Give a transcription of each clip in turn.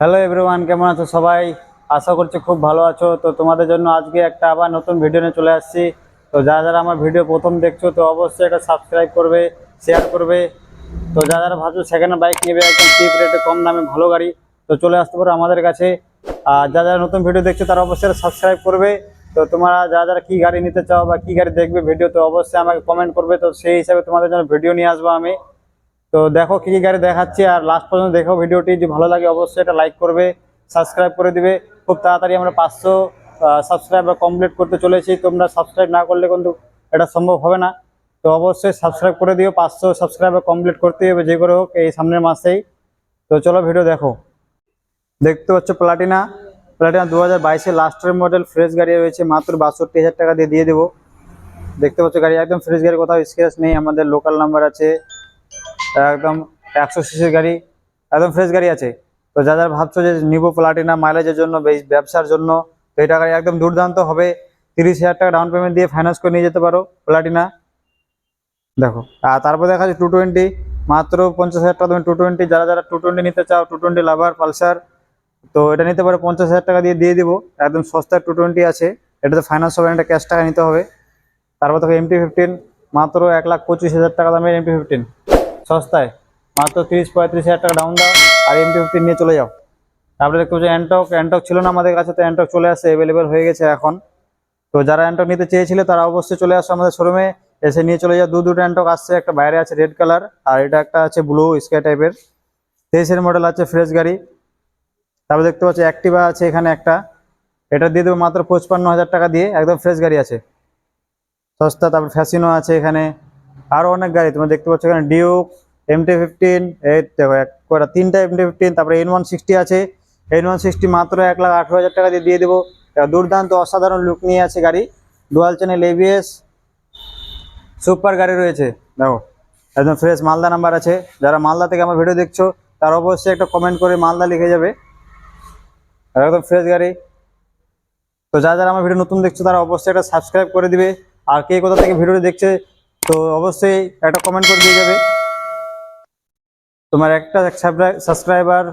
Hello everyone কেমন আছো সবাই? আশা করছি খুব ভালো আছো। তো তোমাদের জন্য আজকে একটা আবার নতুন ভিডিও নিয়ে চলে আসছি। তো যারা যারা আমার ভিডিও প্রথম দেখছ, তো অবশ্যই একটা সাবস্ক্রাইব করবে শেয়ার করবে। তো যারা যারা ভাবছ সেকেন্ড বাইক নেবে, একদম চিপ রেটে কম দামে, ভালো গাড়ি, তো চলে আসতে পারো আমাদের কাছে। আর যারা যারা নতুন ভিডিও দেখছ, তারা অবশ্যই সাবস্ক্রাইব করবে। তো তোমরা যারা যারা কী গাড়ি নিতে চাও বা কী গাড়ি দেখবে ভিডিও তো অবশ্যই আমাকে কমেন্ট করবে। তো সেই হিসাবে তোমাদের জন্য ভিডিও নিয়ে আসব আমি। তো দেখো কি কি গাড়ি দেখাচ্ছি, আর লাস্ট পর্যন্ত দেখো ভিডিওটি। যদি ভালো লাগে, অবশ্যই এটা লাইক করবে সাবস্ক্রাইব করে দিবে। খুব তাড়াতাড়ি আমরা পাঁচশো সাবস্ক্রাইবার কমপ্লিট করতে চলেছি। তোমরা সাবস্ক্রাইব না করলে কিন্তু এটা সম্ভব হবে না। তো অবশ্যই সাবস্ক্রাইব করে দিও, পাঁচশো সাবস্ক্রাইবার কমপ্লিট করতে হবে, যে করে হোক, এই সামনের মাসেই। তো চলো ভিডিও দেখো। দেখতে পাচ্ছ প্লাটিনা প্লাটিনা দু হাজার বাইশে লাস্টের মডেল ফ্রেশ গাড়ি রয়েছে, মাত্র বাষট্টি হাজার টাকা দিয়ে দিয়ে দেবো। দেখতে পাচ্ছ গাড়ি একদম ফ্রেশ গাড়ি, কোথাও স্ক্র্যাচ নেই, আমাদের লোকাল নাম্বার আছে। একদম একশো সিসির গাড়ি, একদম ফ্রেশ গাড়ি আছে। তো যা যারা ভাবছ যে নিবো প্লাটিনা মাইলেজের জন্য ব্যবসার জন্য, তো এটা গাড়ি একদম দুর্দান্ত হবে। তিরিশ হাজার টাকা ডাউন পেমেন্ট দিয়ে ফাইন্যান্স করে নিয়ে যেতে পারো প্লাটিনা দেখো, আর তারপর দেখা যাচ্ছে টু টোয়েন্টি মাত্র পঞ্চাশ হাজার টাকা তুমি টু টোয়েন্টি যারা যারা টু টোয়েন্টি নিতে চাও টু টোয়েন্টি লাভার পালসার তো এটা নিতে পারো পঞ্চাশ হাজার টাকা দিয়ে দিয়ে দিবো। একদম সস্তার টু টোয়েন্টি আছে, এটাতে ফাইন্যান্স হবে এটা ক্যাশ টাকা নিতে হবে। তারপর দেখো এমটি ফিফটিন মাত্র এক লাখ পঁচিশ হাজার টাকা দামের এমটি ফিফটিন সস্তায়। মাত্র তিরিশ, পঁয়ত্রিশ হাজার টাকা ডাউন দাও আর এমটি ফিফটিন নিয়ে চলে যাও। তারপরে দেখতে পাচ্ছি অ্যান্টক অ্যান্টক ছিল না আমাদের কাছে, তো অ্যান্টক চলে আসে অ্যাভেলেবেল হয়ে গেছে এখন। তো যারা অ্যান্টক নিতে চেয়েছিল, তারা অবশ্যই চলে আসো আমাদের শোরুমে এসে নিয়ে চলে যাও। দু দুটো অ্যান্টক আসছে, একটা বাইরে আছে রেড কালার আর এটা একটা আছে ব্লু স্কাই টাইপের তেইশের মডেল আছে ফ্রেশ গাড়ি। তারপর দেখতে পাচ্ছি অ্যাক্টিভা আছে এখানে একটা। এটা দিয়ে দেবো মাত্র পঁচপান্ন হাজার টাকা দিয়ে, একদম ফ্রেশ গাড়ি আছে। সস্তা, তারপর ফ্যাসিনো আছে এখানে। আরও অনেক গাড়ি, তোমরা দেখতে পাচ্ছ এখানে ডিউক এমটি ফিফটিন এই দেখো, এক কটা, তিনটা এমটি ফিফটিন তারপরে এন ওয়ান সিক্সটি আছে। এন ওয়ান সিক্সটি মাত্র এক লাখ আঠারো হাজার টাকা দিয়ে দিয়ে দেবো। দুর্দান্ত, অসাধারণ লুক নিয়ে আছে গাড়ি। ডুয়াল চ্যানেল এবিএস সুপার গাড়ি রয়েছে। দেখো, একদম ফ্রেশ মালদা নাম্বার আছে। যারা মালদা থেকে আমার ভিডিও দেখছ, তারা অবশ্যই একটা কমেন্ট করে মালদা লিখে যাবে। একদম ফ্রেশ গাড়ি। তো যারা যারা আমার ভিডিও নতুন দেখছ, তারা অবশ্যই একটা সাবস্ক্রাইব করে দিবে। আর কে কোথা থেকে ভিডিওটি দেখছে, তো অবশ্যই একটা কমেন্ট করে দিয়ে যাবে। তোমার একটা সাবস্ক্রাইবার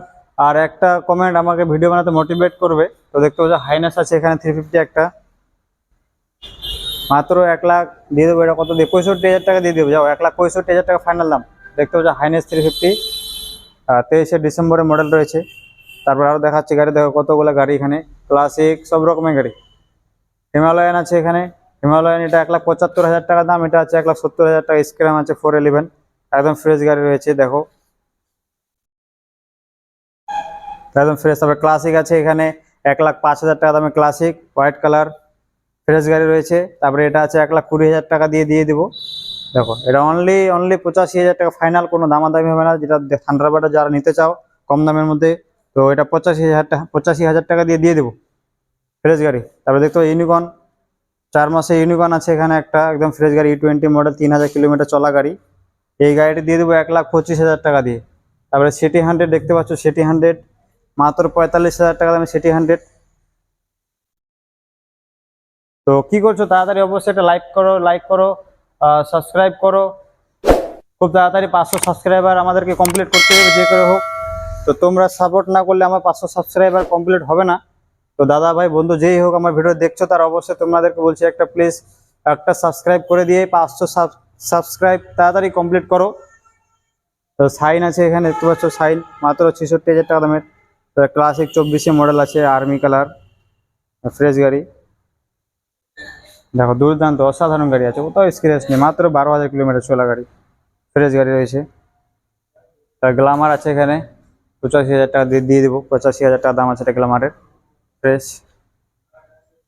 আর একটা কমেন্ট আমাকে ভিডিও বানাতে মোটিভেট করবে। তো দেখতে পাচ্ছ হাইনেস আছে এখানে থ্রি ফিফটি একটা। মাত্র এক লাখ দিয়ে দেবো, এটা কত দিয়ে? পঁয়ষট্টি হাজার টাকা দিয়ে দেবো। যাও, এক লাখ পঁয়ষট্টি হাজার টাকা ফাইনাল দাম। দেখতে পাচ্ছ হাইনেস থ্রি ফিফটি তেইশে ডিসেম্বরের মডেল রয়েছে। তারপর আরও দেখাচ্ছি গাড়ি, দেখো কতগুলো গাড়ি এখানে। ক্লাসিক সব রকমের গাড়ি। হিমালয়ান আছে এখানে। হিমালয়ান, এটা এক লাখ পঁচাত্তর হাজার টাকা দাম, এটা আছে এক লাখ সত্তর হাজার টাকা। স্ক্র্যাম আছে ফোর ইলেভেন একদম ফ্রেশ গাড়ি রয়েছে, দেখো। একদম ফ্রেশ তারপরে ক্লাসিক আছে এখানে, এক লাখ পাঁচ হাজার টাকা দামে ক্লাসিক হোয়াইট কালার ফ্রেশ গাড়ি রয়েছে। তারপরে এটা আছে এক লাখ কুড়ি হাজার টাকা দিয়ে দিয়ে দিব। দেখো, এটা অনলি অনলি পঁচাশি হাজার টাকা ফাইনাল কোনো দামাদামি হবে না। যেটা থান্ডারবার্ডে যারা নিতে চাও, কম দামের মধ্যে, তো এটা পঁচাশি হাজার টাকা, পঁচাশি হাজার টাকা দিয়ে দিয়ে দেবো। ফ্রেশ গাড়ি। তারপরে দেখতে ইউনিকন চার মাসে ইউনিকন আছে এখানে একটা, একদম ফ্রেশ গাড়ি ই টোয়েন্টি মডেল তিন হাজার কিলোমিটার চলা গাড়ি। এই গাড়িটি দিয়ে দেবো এক লাখ পঁচিশ হাজার টাকা দিয়ে। তারপরে সিটি হান্ড্রেড দেখতে পাচ্ছ সিটি হান্ড্রেড মাত্র পঁয়তাল্লিশ হাজার টাকা দামে সিটি হান্ড্রেড তো কি করছ তাড়াতাড়ি অবশ্যই একটা লাইক করো লাইক করো সাবস্ক্রাইব করো। খুব তাড়াতাড়ি পাঁচশো সাবস্ক্রাইবার আমাদেরকে কমপ্লিট করতে হবে, যে করে হোক। তো তোমরা সাপোর্ট না করলে আমার পাঁচশো সাবস্ক্রাইবার কমপ্লিট হবে না। তো দাদা ভাই, বন্ধু যেই হোক আমার ভিডিও দেখছ, তার অবশ্যই তোমাদেরকে বলছি একটা প্লিজ একটা সাবস্ক্রাইব করে দিয়ে পাঁচশো সাবস্ক্রাইব তাড়াতাড়ি কমপ্লিট করো। তো সাইন আছে এখানে, দেখতে পাচ্ছ সাইন মাত্র ছেষট্টি হাজার টাকা দামের। ক্লাসিক চব্বিশে মডেল আছে আর্মি কালার ফ্রেশ গাড়ি। দেখো, দুর্দান্ত, অসাধারণ গাড়ি আছে, কোথাও স্ক্রেচ নেই, মাত্র বারো হাজার কিলোমিটার চলা গাড়ি ফ্রেশ গাড়ি রয়েছে। তার গ্লামার আছে এখানে, পঁচাশি হাজার টাকা দিয়ে দিয়ে দেবো, পঁচাশি হাজার টাকা দাম আছে এটা গ্লামারের ফ্রেশ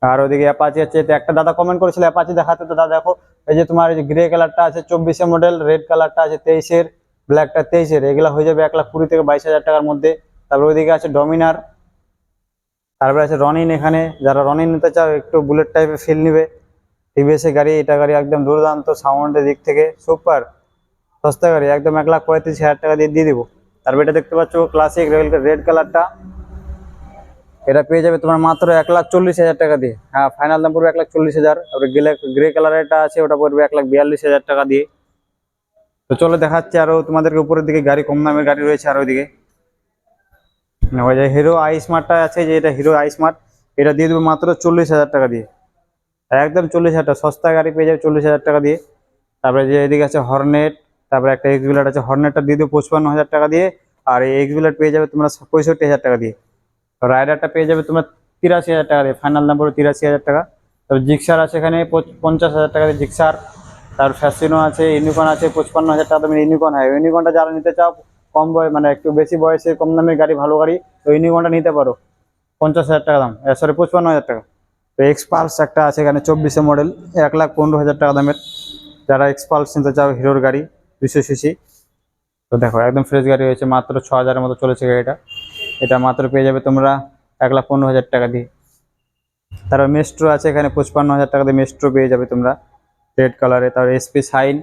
আর ওদিকে অ্যাপাচি আছে একটা দাদা কমেন্ট করেছিল অ্যাপাচি দেখাতে, তো দাদা দেখো, এই যে তোমার এই যে গ্রে কালারটা আছে, চব্বিশে মডেল রেড কালারটা আছে, তেইশের ব্ল্যাকটা তেইশের, এগুলো হয়ে যাবে এক লাখ কুড়ি থেকে বাইশ হাজার টাকার মধ্যে। তারপর ওইদিকে আছে ডমিনার, তারপরে আছে রনিন এখানে, যারা রনিন নিতে চাও, একটু বুলেট টাইপের ফিল নিবে। টিভিএস গাড়ি, এটা গাড়ি একদম দুর্দান্ত সাউন্ডের দিক থেকে সুপার সস্তা গাড়ি, একদম এক লাখ পঁয়ত্রিশ হাজার টাকা দিয়ে দিয়ে দেবো। তারপর এটা দেখতে পাচ্ছ ক্লাসিক রেড কালারটা এটা পেয়ে যাবে তোমার মাত্র এক লাখ চল্লিশ হাজার টাকা দিয়ে। হ্যাঁ ফাইনাল দাম পড়বে এক লাখ চল্লিশ হাজার। তারপরে গ্রে গ্রে কালারেরটা আছে, ওটা পড়বে এক লাখ বিয়াল্লিশ হাজার টাকা দিয়ে। তো চলো দেখাচ্ছে আরও তোমাদেরকে উপরের দিকে গাড়ি, কম দামের গাড়ি রয়েছে আর ওইদিকে। না, ওই যে হিরো আই স্মার্টটা আছে যে এটা হিরো আই স্মার্ট এটা দিয়ে দেবো মাত্র চল্লিশ হাজার টাকা দিয়ে। একদম চল্লিশ হাজার টাকা সস্তা গাড়ি পেয়ে যাবে চল্লিশ হাজার টাকা দিয়ে। তারপরে যে এদিকে আছে হর্নেট তারপরে একটা এক্স বিলাট আছে হর্নেটটা দিয়ে দেবো পঁচপান্ন হাজার টাকা দিয়ে। আর এই এক্স বিলাট পেয়ে যাবে তোমরা পঁয়ষট্টি হাজার টাকা দিয়ে। রাইডারটা পেয়ে যাবে তোমরা তিরাশি হাজার টাকা দিয়ে ফাইনাল নাম্বার তিরাশি হাজার টাকা। তারপর জিক্সার আছে এখানে পঞ্চাশ হাজার টাকা দিয়ে জিক্সার তারপর ফ্যাসিনো আছে ইউনিকর্ন আছে পঁচপান্ন হাজার টাকা তুমি ইউনিকর্ন হয়। ইউনিকর্নটা যারা নিতে চাও কম বয়স মানে একটু বেশি বয়সে কম দামের গাড়ি, ভালো গাড়ি, তো ইউনিকর্নটা নিতে পারো। পঞ্চাশ হাজার টাকা দাম। সরি পঁচপান্ন হাজার টাকা। তো এক্সপালস একটা আছে এখানে চব্বিশে মডেল এক লাখ পনেরো হাজার টাকা দামের। যারা এক্সপালস নিতে চাও, হিরোর গাড়ি, দুশো সিসি তো দেখো, একদম ফ্রেশ গাড়ি হয়েছে, মাত্র ছ হাজারের মতো চলেছে গাড়িটা। এটা মাত্র পেয়ে যাবে তোমরা এক লাখ পনেরো হাজার টাকা দিয়ে। তারপর মেস্ট্রো আছে এখানে, পঁচপান্ন হাজার টাকা দিয়ে মেস্ট্রো পেয়ে যাবে তোমরা। রেড কালারে তারপর এসপি সাইন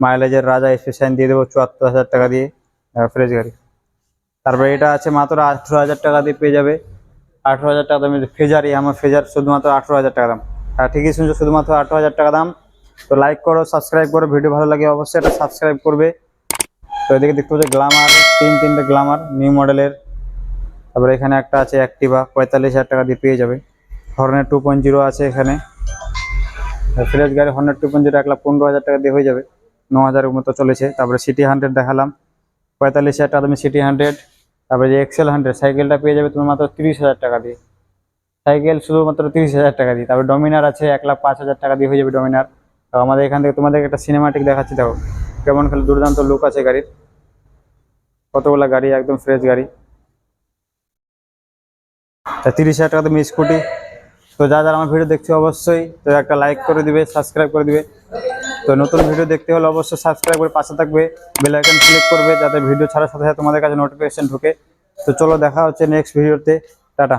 মাইলেজের রাজা এসপি সাইন দিয়ে দেবো, চুয়াত্তর হাজার টাকা দিয়ে। ফ্রেশ গাড়ি। তারপরে এটা আছে মাত্র আঠেরো হাজার টাকা দিয়ে পেয়ে যাবে। আঠেরো হাজার টাকা দামের ফেজারই, আমার ফেজার শুধুমাত্র আঠেরো হাজার টাকা দাম। হ্যাঁ ঠিকই শুনছো, শুধুমাত্র আঠেরো হাজার টাকা দাম। তো লাইক করো সাবস্ক্রাইব করো ভিডিও ভালো লাগে অবশ্যই এটা সাবস্ক্রাইব করবে। তো এদিকে দেখতে পাচ্ছি গ্লামার তিন তিনটে গ্লামার নিউ মডেলের তারপরে এখানে একটা আছে অ্যাক্টিভা পঁয়তাল্লিশ হাজার টাকা দিয়ে পেয়ে যাবে। হর্নের টু পয়েন্ট জিরো আছে এখানে। ফ্রেশ গাড়ি হর্নের টু পয়েন্ট জিরো এক লাখ পনেরো হাজার টাকা দিয়ে হয়ে যাবে। ন হাজারের মতো চলেছে। তারপরে সিটি হান্ড্রেড দেখালাম। পঁয়তাল্লিশ হাজার টাকা দামে সিটি হান্ড্রেড তারপরে যে এক্সেল হান্ড্রেড সাইকেলটা পেয়ে যাবে তুমি মাত্র তিরিশ হাজার টাকা দিয়ে। সাইকেল শুধুমাত্র তিরিশ হাজার টাকা দিয়ে। তারপরে ডমিনার আছে, এক লাখ পাঁচ হাজার টাকা দিয়ে হয়ে যাবে ডমিনার তো আমাদের এখান থেকে তোমাদের একটা সিনেমাটিক দেখাচ্ছি, দেখো। কেমন খেলে দুর্দান্ত লুক আছে গাড়ির। কতগুলা গাড়ি, একদম ফ্রেশ গাড়ি। তা তিরিশ হাজার টাকা তুমি স্কুটি তো যা যারা আমার ভিডিও দেখছ অবশ্যই, তো একটা লাইক করে দিবে সাবস্ক্রাইব করে দিবে। তো নতুন ভিডিও দেখতে হলে অবশ্যই সাবস্ক্রাইব করে পাশে থাকবে বেল আইকন ক্লিক করবে, যাতে ভিডিও ছাড়ার সাথে সাথে তোমাদের কাছে নোটিফিকেশন ঢুকে। তো চলো দেখা হচ্ছে নেক্সট ভিডিওতে টাটা।